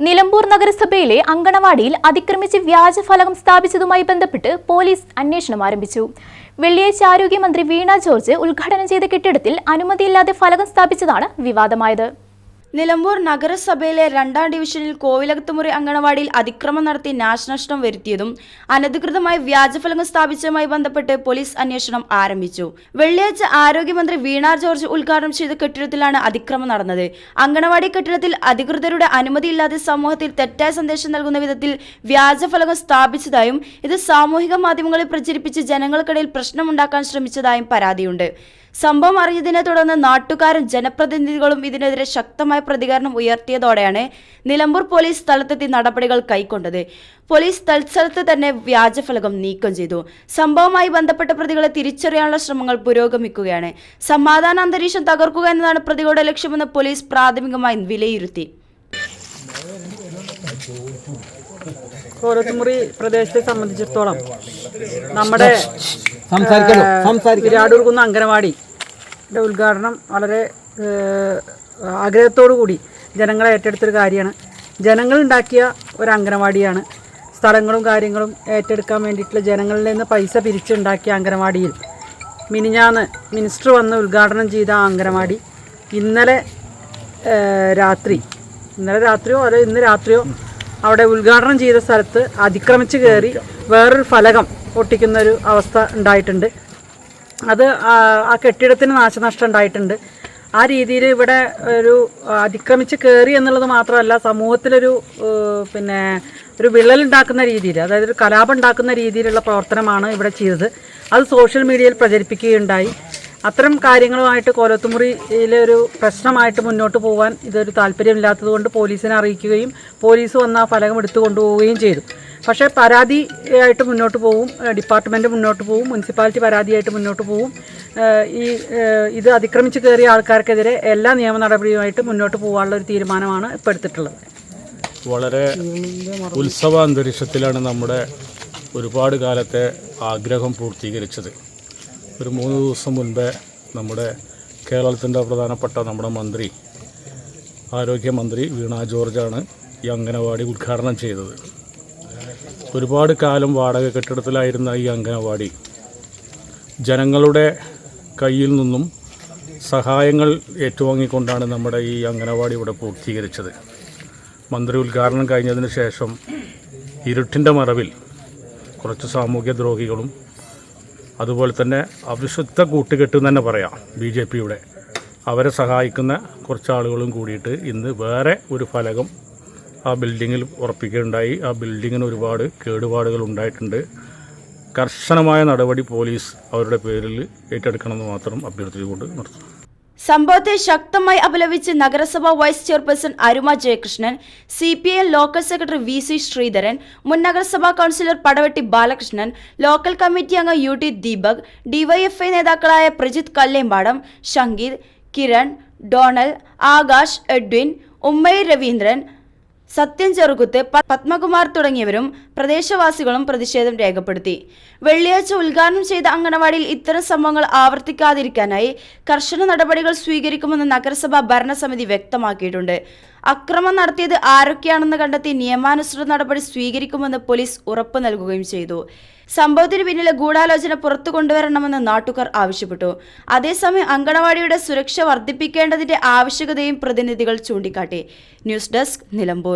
നിലമ്പൂർ നഗരസഭയിലെ അങ്കണവാടിയിൽ അതിക്രമിച്ച് വ്യാജ ഫലകം സ്ഥാപിച്ചതുമായി ബന്ധപ്പെട്ട് പോലീസ് അന്വേഷണം ആരംഭിച്ചു. വെള്ളിയാഴ്ച ആരോഗ്യമന്ത്രി വീണ ജോർജ് ഉദ്ഘാടനം ചെയ്ത കെട്ടിടത്തിൽ അനുമതിയില്ലാതെ ഫലകം സ്ഥാപിച്ചതാണ് വിവാദമായത്. നിലമ്പൂർ നഗരസഭയിലെ രണ്ടാം ഡിവിഷനിൽ കോവിലകത്തുമുറി അങ്കണവാടിയിൽ അതിക്രമം നടത്തി നാശനഷ്ടം വരുത്തിയതും അനധികൃതമായി വ്യാജഫലങ്ങൾ സ്ഥാപിച്ചതുമായി ബന്ധപ്പെട്ട് പോലീസ് അന്വേഷണം ആരംഭിച്ചു. വെള്ളിയാഴ്ച ആരോഗ്യമന്ത്രി വീണാർ ജോർജ് ഉദ്ഘാടനം ചെയ്ത കെട്ടിടത്തിലാണ് അതിക്രമം നടന്നത്. അങ്കണവാടി കെട്ടിടത്തിൽ അധികൃതരുടെ അനുമതിയില്ലാതെ സമൂഹത്തിൽ തെറ്റായ സന്ദേശം നൽകുന്ന വിധത്തിൽ വ്യാജഫലകം സ്ഥാപിച്ചതായും ഇത് സാമൂഹിക മാധ്യമങ്ങളിൽ പ്രചരിപ്പിച്ച് ജനങ്ങൾക്കിടയിൽ പ്രശ്നമുണ്ടാക്കാൻ ശ്രമിച്ചതായും പരാതിയുണ്ട്. സംഭവം അറിഞ്ഞതിനെ തുടർന്ന് നാട്ടുകാരും ജനപ്രതിനിധികളും ഇതിനെതിരെ ശക്തമായ പ്രതികരണം ഉയർത്തിയതോടെയാണ് നിലമ്പൂർ പോലീസ് സ്ഥലത്തെത്തി നടപടികൾ കൈക്കൊണ്ടത്. പോലീസ് തൽസ്ഥലത്ത് തന്നെ വ്യാജഫലകം നീക്കം ചെയ്തു. സംഭവവുമായി ബന്ധപ്പെട്ട പ്രതികളെ തിരിച്ചറിയാനുള്ള ശ്രമങ്ങൾ പുരോഗമിക്കുകയാണ്. സമാധാന അന്തരീക്ഷം തകർക്കുക എന്നതാണ് പ്രതികളുടെ ലക്ഷ്യമെന്ന് പോലീസ് പ്രാഥമികമായി വിലയിരുത്തി. കോലത്തുമുറി പ്രദേശത്തെ സംബന്ധിച്ചിടത്തോളം നമ്മുടെ വിരാടൂർക്കുന്ന അംഗനവാടിയുടെ ഉദ്ഘാടനം വളരെ ആഗ്രഹത്തോടു കൂടി ജനങ്ങളെ ഏറ്റെടുത്തൊരു കാര്യമാണ്. ജനങ്ങൾ ഉണ്ടാക്കിയ ഒരു അംഗനവാടിയാണ്. സ്ഥലങ്ങളും കാര്യങ്ങളും ഏറ്റെടുക്കാൻ വേണ്ടിയിട്ടുള്ള ജനങ്ങളിൽ നിന്ന് പൈസ പിരിച്ചുണ്ടാക്കിയ അംഗനവാടിയിൽ മിനിഞ്ഞാന്ന് മിനിസ്റ്റർ വന്ന് ഉദ്ഘാടനം ചെയ്ത ആ അംഗനവാടി ഇന്നലെ രാത്രി. ഇന്നലെ രാത്രിയോ അതോ ഇന്ന് രാത്രിയോ അവിടെ ഉദ്ഘാടനം ചെയ്ത സ്ഥലത്ത് അതിക്രമിച്ച് കയറി വേറൊരു ഫലകം ഒട്ടിക്കുന്ന ഒരു അവസ്ഥ ഉണ്ടായിട്ടുണ്ട്. അത് ആ കെട്ടിടത്തിന് നാശനഷ്ടം ഉണ്ടായിട്ടുണ്ട്. ആ രീതിയിൽ ഇവിടെ ഒരു അതിക്രമിച്ച് കയറി എന്നുള്ളത് മാത്രമല്ല സമൂഹത്തിലൊരു പിന്നെ ഒരു വിള്ളൽ ഉണ്ടാക്കുന്ന രീതിയിൽ അതായത് ഒരു കലാപം ഉണ്ടാക്കുന്ന രീതിയിലുള്ള പ്രവർത്തനമാണ് ഇവിടെ ചെയ്തത്. അത് സോഷ്യൽ മീഡിയയിൽ പ്രചരിപ്പിക്കുകയുണ്ടായി. അത്തരം കാര്യങ്ങളുമായിട്ട് കോലത്തുമുറിയിലെ ഒരു പ്രശ്നമായിട്ട് മുന്നോട്ട് പോകാൻ ഇതൊരു താല്പര്യമില്ലാത്തത് കൊണ്ട് പോലീസിനെ അറിയിക്കുകയും പോലീസ് വന്ന് ആ ഫലകം എടുത്തു കൊണ്ടുപോവുകയും ചെയ്തു. പക്ഷേ പരാതിയായിട്ട് മുന്നോട്ട് ഏഹ് ഡിപ്പാർട്ട്മെന്റ് മുന്നോട്ട് പോവും മുനിസിപ്പാലിറ്റി പരാതിയായിട്ട് മുന്നോട്ട് പോവും. ഈ ഇത് അതിക്രമിച്ച് കയറിയ ആൾക്കാർക്കെതിരെ എല്ലാ നിയമ നടപടിയുമായിട്ട് മുന്നോട്ട് പോകാനുള്ള ഒരു തീരുമാനമാണ് ഇപ്പോൾ എടുത്തിട്ടുള്ളത്. വളരെ ഉത്സവ അന്തരീക്ഷത്തിലാണ് നമ്മുടെ ഒരുപാട് കാലത്തെ ആഗ്രഹം പൂർത്തീകരിച്ചത്. ഒരു മൂന്ന് ദിവസം മുൻപേ നമ്മുടെ കേരളത്തിന്റെ പ്രധാനപ്പെട്ട നമ്മുടെ മന്ത്രി ആരോഗ്യമന്ത്രി വീണ ജോർജാണ് ഈ അംഗനവാടി ഉദ്ഘാടനം ചെയ്തത്. ഒരുപാട് കാലം വാടക കെട്ടിടത്തിലായിരുന്ന ഈ അംഗനവാടി ജനങ്ങളുടെ കയ്യിൽ നിന്നും സഹായങ്ങൾ ഏറ്റുവാങ്ങിക്കൊണ്ടാണ് നമ്മുടെ ഈ അംഗനവാടി ഇവിടെ പൂർത്തീകരിച്ചത്. മന്ത്രി ഉദ്ഘാടനം കഴിഞ്ഞതിന് ശേഷം ഇരുട്ടിന്റെ മറവിൽ കുറച്ച് സാമൂഹ്യ ദ്രോഹികളും അതുപോലെ തന്നെ അവിശുദ്ധ കൂട്ടുകെട്ട് എന്ന് തന്നെ പറയാം ബി ജെ പിയുടെ. അവരെ സഹായിക്കുന്ന കുറച്ച് ആളുകളും കൂടിയിട്ട് ഇന്ന് വേറെ ഒരു ഫലകം ആ ബിൽഡിങ്ങിൽ ഉറപ്പിക്കുകയുണ്ടായി. ആ ബിൽഡിങ്ങിന് ഒരുപാട് കേടുപാടുകൾ ഉണ്ടായിട്ടുണ്ട്. കർശനമായ നടപടി പോലീസ് അവരുടെ പേരിൽ ഏറ്റെടുക്കണമെന്ന് മാത്രം അഭ്യർത്ഥിച്ചുകൊണ്ട് നിർത്തുന്നു സംഭവത്തെ ശക്തമായി അപലപിച്ച് നഗരസഭ vice chairperson Aruma Jayakrishnan C P I local secretary V C Sreedharan മുൻ നഗരസഭാ councillor Padavetti Balakrishnan local committee അംഗം യു ടി ദീപക് ഡിവൈഎഫ്ഐ നേതാക്കളായ പ്രജിത് കല്ലേമ്പാടം ഷങ്കീർ കിരൺ ഡോണൽ ആകാശ് എഡ്വിൻ ഉമ്മൈ രവീന്ദ്രൻ സത്യൻ ചെറുകുത്ത് പത്മകുമാർ തുടങ്ങിയവരും പ്രദേശവാസികളും പ്രതിഷേധം രേഖപ്പെടുത്തി. വെള്ളിയാഴ്ച ഉദ്ഘാടനം ചെയ്ത അങ്കണവാടിയിൽ ഇത്തരം സംഭവങ്ങൾ ആവർത്തിക്കാതിരിക്കാനായി കർശന നടപടികൾ സ്വീകരിക്കുമെന്ന് നഗരസഭ ഭരണസമിതി വ്യക്തമാക്കിയിട്ടുണ്ട്. അക്രമം നടത്തിയത് ആരൊക്കെയാണെന്ന് കണ്ടെത്തി നിയമാനുസൃത നടപടി സ്വീകരിക്കുമെന്ന് പോലീസ് ഉറപ്പു നൽകുകയും ചെയ്തു. സംഭവത്തിന് പിന്നിലെ ഗൂഢാലോചന പുറത്തു കൊണ്ടുവരണമെന്ന് നാട്ടുകാർ ആവശ്യപ്പെട്ടു. അതേസമയം അങ്കണവാടിയുടെ സുരക്ഷ വർദ്ധിപ്പിക്കേണ്ടതിന്റെ ആവശ്യകതയും പ്രതിനിധികൾ ചൂണ്ടിക്കാട്ടി. News desk Nilambur.